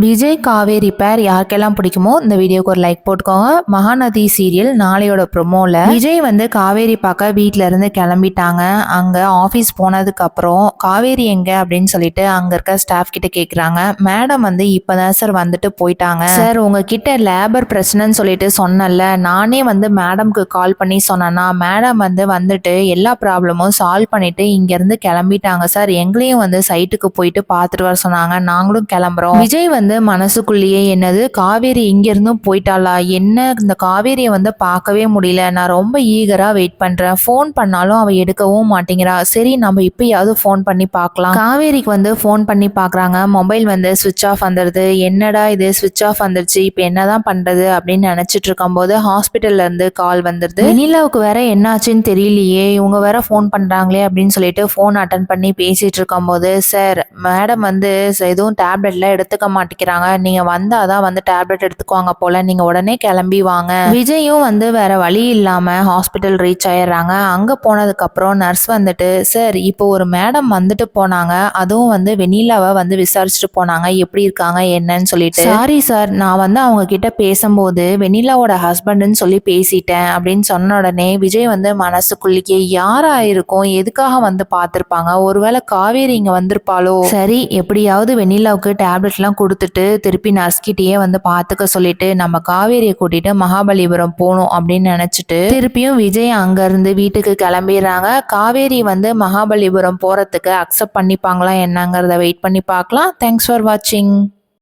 விஜய் காவேரி பேர் யாருக்கெல்லாம் பிடிக்குமோ இந்த வீடியோக்கு ஒரு லைக் போட்டுக்கோங்க. மகாநதி சீரியல் நாளையோட ப்ரொமோல விஜய் வந்து காவேரி பார்க்க வீட்ல இருந்து கிளம்பிட்டாங்க. அங்க ஆபீஸ் போனதுக்கு அப்புறம் காவேரி எங்க அப்படின்னு சொல்லிட்டு அங்க இருக்க ஸ்டாஃப் கிட்ட கேக்குறாங்க. மேடம் வந்து இப்பதான் சார் வந்துட்டு போயிட்டாங்க. சார் உங்ககிட்ட லேபர் பிரச்சனைன்னு சொல்லிட்டு சொன்னல நானே வந்து மேடம்க்கு கால் பண்ணி சொன்னேன்னா மேடம் வந்து வந்துட்டு எல்லா ப்ராப்ளமும் சால்வ் பண்ணிட்டு இங்க இருந்து கிளம்பிட்டாங்க. சார் எங்களையும் வந்து சைட்டுக்கு போயிட்டு பார்த்துட்டு வர சொன்னாங்க. நாங்களும் கிளம்புறோம். விஜய் வந்து வந்து மனசுக்குள்ளேயே என்னது காவேரி இங்கேருந்தும் போயிட்டாளா? என்ன இந்த காவேரியை வந்து பார்க்கவே முடியல. நான் ரொம்ப ஈகராக வெயிட் பண்ணுறேன் ஃபோன் பண்ணாலும் அவள் எடுக்கவும் மாட்டேங்கிறா. சரி நம்ம இப்போயாவது ஃபோன் பண்ணி பார்க்கலாம். காவேரிக்கு வந்து ஃபோன் பண்ணி பார்க்குறாங்க. மொபைல் வந்து சுவிட்ச் ஆஃப் வந்துடுது என்னடா இது சுவிட்ச் ஆஃப் வந்துருச்சு. இப்போ என்னதான் பண்ணுறது அப்படின்னு நினச்சிட்டு இருக்கும்போது ஹாஸ்பிட்டல்லேருந்து கால் வந்துடுது வெனிலாவுக்கு வேற என்னாச்சுன்னு தெரியலையே. இவங்க வேற ஃபோன் பண்ணுறாங்களே அப்படின்னு சொல்லிட்டு ஃபோன் அட்டன் பண்ணி பேசிகிட்டு இருக்கும்போது சார் மேடம் வந்து எதுவும் டேப்லெட்லாம் எடுத்துக்க மாட்டேன் மாட்டேங்கிறாங்க நீங்க வந்தாதான் வந்து டேப்லெட் எடுத்துக்குவாங்க போல. நீங்க உடனே கிளம்பி வாங்க. விஜயும் வந்து வேற வழி இல்லாம ஹாஸ்பிட்டல் ரீச் ஆயிடுறாங்க. அங்க போனதுக்கு அப்புறம் நர்ஸ் வந்துட்டு சார் இப்போ ஒரு மேடம் வந்துட்டு போனாங்க. அதுவும் வந்து வெனிலாவை வந்து விசாரிச்சுட்டு போனாங்க. எப்படி இருக்காங்க? என்னன்னு சொல்லிட்டு. சாரி சார் நான் வந்து அவங்க கிட்ட பேசும்போது வெனிலாவோட ஹஸ்பண்ட்னு சொல்லி பேசிட்டேன். அப்படின்னு சொன்ன உடனே விஜய் வந்து மனசுக்குள்ளேயே யாரா இருக்கும்? எதுக்காக வந்து பார்த்திருப்பாங்க? ஒருவேளை காவேரி இங்க வந்திருப்பாளோ? சரி எப்படியாவது வெண்ணிலாவுக்கு டேப்லெட்லாம் கொடுத்துட்டு திருப்பி நர்ஸ்கிட்டயே வந்து பார்த்துக்க சொல்லிட்டு நம்ம காவேரியை கூட்டிட்டு மகாபலிபுரம் போகணும் அப்படின்னு நினைச்சிட்டு திருப்பியும் விஜய் அங்க இருந்து வீட்டுக்கு கிளம்பிடுறாங்க. காவேரி வந்து மகாபலிபுரம் போறதுக்கு அக்செப்ட் பண்ணிப்பாங்களா என்னங்கிறத வெயிட் பண்ணி பார்க்கலாம். தேங்க்ஸ் ஃபார் வாட்சிங்